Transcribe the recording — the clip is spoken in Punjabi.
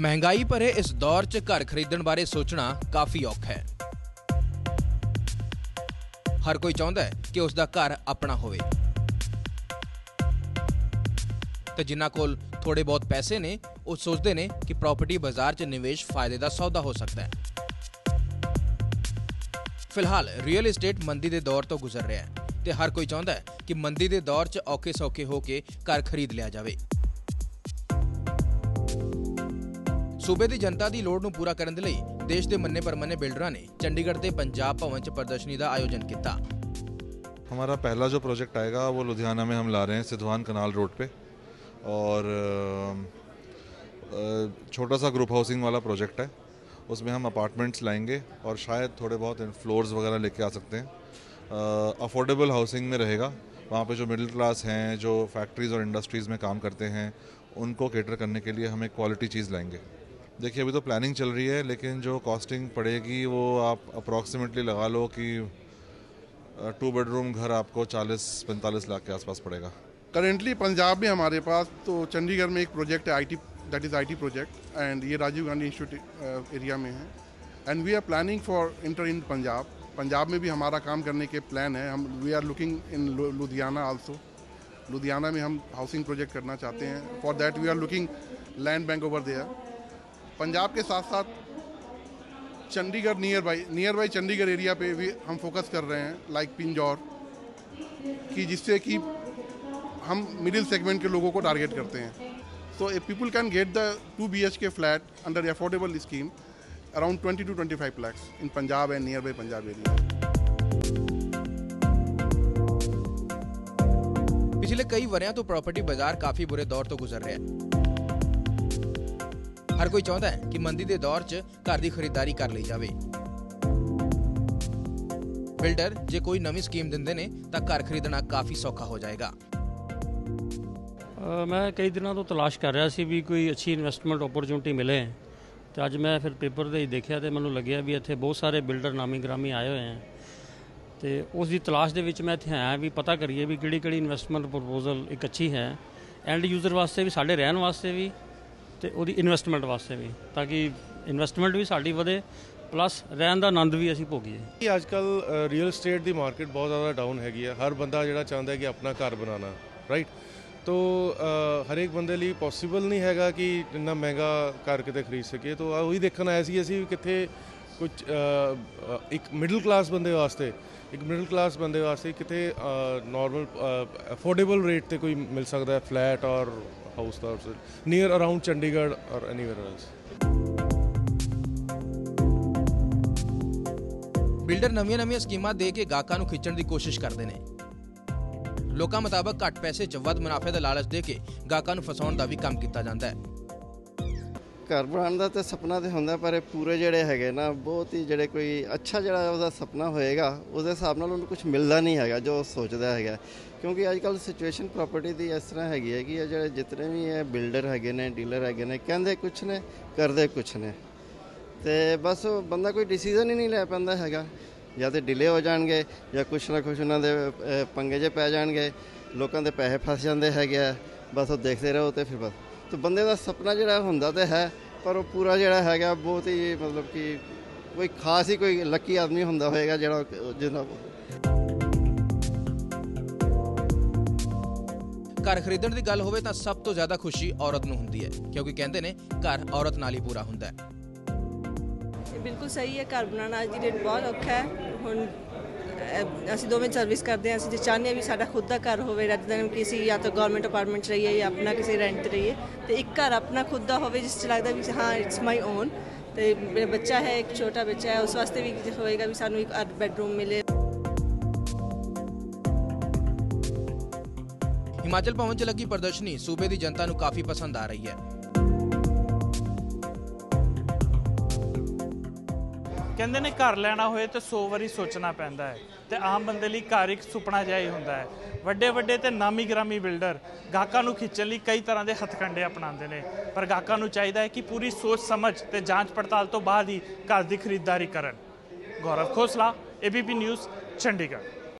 ਮਹਿੰਗਾਈ ਭਰੇ ਇਸ ਦੌਰ 'ਚ ਘਰ ਖਰੀਦਣ ਬਾਰੇ ਸੋਚਣਾ ਕਾਫੀ ਔਖਾ ਹੈ। ਹਰ ਕੋਈ ਚਾਹੁੰਦਾ ਹੈ ਕਿ ਉਸ ਦਾ ਘਰ ਆਪਣਾ ਹੋਵੇ। ਤੇ ਜਿਨ੍ਹਾਂ ਕੋਲ ਥੋੜੇ ਬਹੁਤ ਪੈਸੇ ਨੇ, ਉਹ ਸੋਚਦੇ ਨੇ ਕਿ ਪ੍ਰਾਪਰਟੀ ਬਾਜ਼ਾਰ 'ਚ ਨਿਵੇਸ਼ ਫਾਇਦੇ ਦਾ ਸੌਦਾ ਹੋ ਸਕਦਾ ਹੈ। ਫਿਲਹਾਲ ਰੀਅਲ ਏਸਟੇਟ ਮੰਦੀ ਦੇ ਦੌਰ ਤੋਂ ਗੁਜ਼ਰ ਰਿਹਾ ਹੈ ਤੇ ਹਰ ਕੋਈ ਚਾਹੁੰਦਾ ਹੈ ਕਿ ਮੰਦੀ ਦੇ ਦੌਰ 'ਚ ਔਖੇ ਸੌਖੇ ਹੋ ਕੇ ਘਰ ਖਰੀਦ ਲਿਆ ਜਾਵੇ। ਸੂਬੇ ਦੀ ਜਨਤਾ ਦੀ ਲੋੜ ਨੂੰ ਪੂਰਾ ਕਰਨ ਦੇ ਲਈ ਦੇਸ਼ ਦੇ ਮੰਨੇ ਪਰਮੰਨੇ ਬਿਲਡਰਾਂ ਨੇ ਚੰਡੀਗੜ੍ਹ ਦੇ ਪੰਜਾਬ ਭਵਨ 'ਚ ਪ੍ਰਦਰਸ਼ਨੀ ਦਾ ਆਯੋਜਨ ਕੀਤਾ हमारा पहला जो प्रोजेक्ट आएगा वो लुधियाना में हम ला रहे हैं सिद्धवान कनाल रोड पे और अ, अ, छोटा सा ग्रुप हाउसिंग वाला प्रोजेक्ट है उसमें हम अपार्टमेंट्स लाएंगे और शायद थोड़े बहुत फ्लोर्स वगैरह लेके आ सकते हैं अफोर्डेबल हाउसिंग में रहेगा वहाँ पे जो मिडिल क्लास हैं जो फैक्ट्रीज़ और इंडस्ट्रीज़ में काम करते हैं उनको केटर करने के लिए हम एक क्वालिटी चीज़ लाएंगे देखिए, अभी तो प्लानिंग चल रही है, लेकिन जो कॉस्टिंग पड़ेगी, वो आप अप्रॉक्सीमेटली लगा लो कि टू बेडरूम घर आपको 40-45 लाख के आसपास पड़ेगा। करेंटली पंजाब में हमारे पास तो चंडीगढ़ में एक प्रोजेक्ट है IT that is IT project and ये राजीव गांधी इंस्टीट्यूट एरिया में है। And we are planning for enter in Punjab. Punjab में भी हमारा काम करने के प्लान है। हम we are looking in Ludhiana also Ludhiana में हम हाउसिंग प्रोजेक्ट करना चाहते हैं। For that we are looking land bank over there Punjab के साथ साथ Chandigarh nearby nearby Chandigarh area पे भी हम फोकस कर रहे हैं लाइक पिंजौर कि जिससे कि हम मिडिल सेगमेंट के लोगों को टारगेट करते हैं। So a people can get the two B H K flat under affordable scheme around twenty two twenty five lakhs in Punjab and nearby Punjab area पिछले कई वर्या तो प्रॉपर्टी बाज़ार काफ़ी बुरे दौर तो गुजर रहे हैं। ਹਰ ਕੋਈ ਚਾਹੁੰਦਾ ਹੈ ਕਿ ਮੰਦੀ ਦੇ ਦੌਰ 'ਚ ਘਰ ਦੀ ਖਰੀਦਦਾਰੀ ਕਰ ਲਈ ਜਾਵੇ। ਬਿਲਡਰ ਜੇ ਕੋਈ ਨਵੀਂ ਸਕੀਮ ਦਿੰਦੇ ਨੇ, ਤਾਂ ਘਰ ਖਰੀਦਣਾ ਕਾਫੀ ਸੌਖਾ ਹੋ ਜਾਏਗਾ। ਮੈਂ ਕਈ ਦਿਨਾਂ ਤੋਂ ਤਲਾਸ਼ ਕਰ ਰਿਹਾ ਸੀ ਵੀ ਕੋਈ ਅੱਛੀ ਇਨਵੈਸਟਮੈਂਟ ਓਪਰਚੁਨਿਟੀ ਮਿਲੇ। ਤੇ ਅੱਜ ਮੈਂ ਫਿਰ ਪੇਪਰ ਦੇ ਹੀ ਦੇਖਿਆ ਤੇ ਮੈਨੂੰ ਲੱਗਿਆ ਵੀ ਇੱਥੇ ਬਹੁਤ ਸਾਰੇ ਬਿਲਡਰ ਨਾਮੀ ਗ੍ਰਾਮੀ ਆਏ ਹੋਏ ਹਨ। ਤੇ ਉਸ ਦੀ ਤਲਾਸ਼ ਦੇ ਵਿੱਚ ਮੈਂ ਇੱਥੇ ਆਇਆ ਵੀ ਪਤਾ ਕਰੀਏ ਵੀ ਕਿਹੜੀ ਕਿਹੜੀ ਇਨਵੈਸਟਮੈਂਟ ਪ੍ਰਪੋਜ਼ਲ ਇੱਕ ਅੱਛੀ ਹੈ। ਐਂਡ ਯੂਜ਼ਰ ਵਾਸਤੇ ਵੀ, ਸਾਡੇ ਰਹਿਣ ਵਾਸਤੇ ਵੀ। ਤੇ ਉਹਦੀ ਇਨਵੈਸਟਮੈਂਟ ਵਾਸਤੇ ਵੀ, ਤਾਂ ਕਿ ਇਨਵੈਸਟਮੈਂਟ ਵੀ ਸਾਡੀ ਵਧੇ ਪਲੱਸ ਰਹਿਣ ਦਾ ਆਨੰਦ ਵੀ ਅਸੀਂ ਭੋਗੀਏ। ਕਿ ਅੱਜ ਕੱਲ ਰੀਅਲ ਏਸਟੇਟ ਦੀ ਮਾਰਕੀਟ ਬਹੁਤ ਜ਼ਿਆਦਾ ਡਾਊਨ ਹੈਗੀ ਆ। ਹਰ ਬੰਦਾ ਜਿਹੜਾ ਚਾਹੁੰਦਾ ਹੈ ਕਿ ਆਪਣਾ ਘਰ ਬਣਾਉਣਾ ਰਾਈਟ ਤੋ ਹਰੇਕ ਬੰਦੇ ਲਈ ਪੋਸੀਬਲ ਨਹੀਂ ਹੈਗਾ ਕਿ ਇੰਨਾ ਮਹਿੰਗਾ ਘਰ ਕਿਤੇ ਖਰੀਦ ਸਕੀਏ। ਤੋ ਉਹੀ ਦੇਖਣ ਆਏ ਸੀ ਅਸੀਂ ਵੀ ਕਿੱਥੇ ਕੁਝ ਇੱਕ ਮਿਡਲ ਕਲਾਸ ਬੰਦੇ ਵਾਸਤੇ, ਇੱਕ ਮਿਡਲ ਕਲਾਸ ਬੰਦੇ ਵਾਸਤੇ ਕਿਤੇ ਨਾਰਮਲ ਅਫੋਰਡੇਬਲ ਰੇਟ ਤੇ ਕੋਈ ਮਿਲ ਸਕਦਾ ਹੈ ਫਲੈਟ ਔਰ ਹਾਊਸ ਦਾ ਨੀਅਰ ਅਰਾਊਂਡ ਚੰਡੀਗੜ੍ਹ ਔਰ ਐਨੀਵੇਅਰ ਐਲਸ ਬਿਲਡਰ ਨਵੀਆਂ-ਨਵੀਆਂ ਸਕੀਮਾਂ ਦੇ ਕੇ ਗਾਹਕਾਂ ਨੂੰ ਖਿੱਚਣ ਦੀ ਕੋਸ਼ਿਸ਼ ਕਰਦੇ ਨੇ। ਲੋਕਾਂ ਮੁਤਾਬਕ ਘੱਟ ਪੈਸੇ 'ਚ ਵੱਧ ਮੁਨਾਫੇ ਦਾ ਲਾਲਚ ਦੇ ਕੇ ਗਾਹਕਾਂ ਨੂੰ ਫਸਾਉਣ ਦਾ ਵੀ ਕੰਮ ਕੀਤਾ ਜਾਂਦਾ ਹੈ। ਘਰ ਬਣਾਉਣ ਦਾ ਤਾਂ ਸੁਪਨਾ ਤੇ ਹੁੰਦਾ, ਪਰ ਇਹ ਪੂਰੇ ਜਿਹੜੇ ਹੈਗੇ ਨਾ, ਬਹੁਤ ਹੀ ਜਿਹੜੇ ਕੋਈ ਅੱਛਾ ਜਿਹੜਾ ਉਹਦਾ ਸੁਪਨਾ ਹੋਏਗਾ, ਉਹਦੇ ਹਿਸਾਬ ਨਾਲ ਉਹਨੂੰ ਕੁਝ ਮਿਲਦਾ ਨਹੀਂ ਹੈਗਾ, ਜੋ ਉਹ ਸੋਚਦਾ ਹੈਗਾ। ਕਿਉਂਕਿ ਅੱਜ ਕੱਲ ਸਿਚੁਏਸ਼ਨ ਪ੍ਰਾਪਰਟੀ ਦੀ ਇਸ ਤਰ੍ਹਾਂ ਹੈਗੀ ਹੈ ਕਿ ਇਹ ਜਿਹੜੇ ਜਿਤਨੇ ਵੀ ਇਹ ਬਿਲਡਰ ਹੈਗੇ ਨੇ ਡੀਲਰ ਹੈਗੇ ਨੇ, ਕਹਿੰਦੇ ਕੁਝ ਨੇ, ਕਰਦੇ ਕੁਝ ਨੇ। ਤੇ ਬਸ ਉਹ ਬੰਦਾ ਕੋਈ ਡਿਸੀਜਨ ਹੀ ਨਹੀਂ ਲੈ ਪੈਂਦਾ ਹੈਗਾ। ਜਾਂ ਤੇ ਡਿਲੇ ਹੋ ਜਾਣਗੇ, ਜਾਂ ਕੁਛ ਨਾ ਕੁਛ ਉਹਨਾਂ ਦੇ ਪੰਗੇ 'ਚ ਪੈ ਜਾਣਗੇ, ਲੋਕਾਂ ਦੇ ਪੈਸੇ ਫਸ ਜਾਂਦੇ ਹੈਗੇ ਆ, ਬਸ ਉਹ ਦੇਖਦੇ ਰਹੋ ਤੇ ਫਿਰ ਬਸ। ਤੇ ਬੰਦੇ ਦਾ ਸੁਪਨਾ ਜਿਹੜਾ ਹੁੰਦਾ ਤੇ ਹੈ ਪਰ ਉਹ ਪੂਰਾ ਜਿਹੜਾ ਹੈਗਾ ਬਹੁਤ ਹੀ ਮਤਲਬ ਕਿ ਕੋਈ ਖਾਸ ਹੀ ਕੋਈ ਲੱਕੀ ਆਦਮੀ ਹੁੰਦਾ ਹੋਏਗਾ ਜਿਹੜਾ ਜਿਹਦਾ ਘਰ ਖਰੀਦਣ ਦੀ ਗੱਲ ਹੋਵੇ ਤਾਂ ਸਭ ਤੋਂ ਜ਼ਿਆਦਾ ਖੁਸ਼ੀ ਔਰਤ ਨੂੰ ਹੁੰਦੀ ਹੈ ਕਿਉਂਕਿ ਕਹਿੰਦੇ ਨੇ ਘਰ ਔਰਤ ਨਾਲ ਹੀ ਪੂਰਾ ਹੁੰਦਾ ਹੈ। ਇਹ ਬਿਲਕੁਲ ਸਹੀ ਹੈ ਘਰ ਬਣਾਉਣਾ ਅੱਜ ਦੀ ਡੇਟ ਬਹੁਤ ਔਖਾ ਹੈ। ਹੁਣ ਅਸੀਂ ਦੋਵੇਂ ਸਰਵਿਸ ਕਰਦੇ ਹਾਂ। ਅਸੀਂ ਜੇ ਚਾਹੁੰਦੇ ਹਾਂ ਵੀ ਸਾਡਾ ਖੁਦ ਦਾ ਘਰ ਹੋਵੇ ਰੈਦਰ ਦੈਨ ਕਿ ਅਸੀਂ ਜਾਂ ਤਾਂ ਗਵਰਨਮੈਂਟ ਅਪਾਰਟਮੈਂਟ 'ਚ ਰਹੀਏ ਜਾਂ ਆਪਣਾ ਕਿਸੇ ਰੈਂਟ ਤੇ ਰਹੀਏ, ਤੇ ਇੱਕ ਘਰ ਆਪਣਾ ਖੁਦ ਦਾ ਹੋਵੇ ਜਿਸ 'ਚ ਲੱਗਦਾ ਵੀ ਹਾਂ ਇਟਸ ਮਾਈ ਓਨ ਤੇ ਮੇਰਾ ਬੱਚਾ ਹੈ, ਇੱਕ ਛੋਟਾ ਬੱਚਾ ਹੈ, ਉਸ ਵਾਸਤੇ ਵੀ ਹੋਏਗਾ ਵੀ ਸਾਨੂੰ ਇੱਕ ਬੈਡਰੂਮ ਮਿਲੇ। ਹਿਮਾਚਲ ਭਵਨ 'ਚ ਲੱਗੀ ਪ੍ਰਦਰਸ਼ਨੀ ਸੂਬੇ ਦੀ ਜਨਤਾ ਨੂੰ ਕਾਫੀ ਪਸੰਦ ਆ ਰਹੀ ਹੈ। ਕਹਿੰਦੇ ਨੇ ਘਰ ਲੈਣਾ ਹੋਏ ਤੇ 100 ਵਾਰੀ ਸੋਚਣਾ ਪੈਂਦਾ ਹੈ ਤੇ ਆਮ ਬੰਦੇ ਲਈ ਘਰ ਇੱਕ ਸੁਪਨਾ ਜਿਹਾ ਹੀ ਹੁੰਦਾ ਹੈ। ਵੱਡੇ ਵੱਡੇ ਤੇ ਨਾਮੀ ਗ੍ਰਾਮੀ ਬਿਲਡਰ ਗਾਹਕਾਂ ਨੂੰ ਖਿੱਚਣ ਲਈ ਕਈ ਤਰ੍ਹਾਂ ਦੇ ਹਥਕੰਡੇ ਅਪਣਾਉਂਦੇ ਨੇ, ਪਰ ਗਾਹਕਾਂ ਨੂੰ ਚਾਹੀਦਾ ਹੈ ਕਿ ਪੂਰੀ ਸੋਚ, ਸਮਝ ਤੇ ਜਾਂਚ ਪੜਤਾਲ ਤੋਂ ਬਾਅਦ ਹੀ ਘਰ ਦੀ ਖਰੀਦਦਾਰੀ ਕਰਨ। Gaurav Khosla ABP news Chandigarh.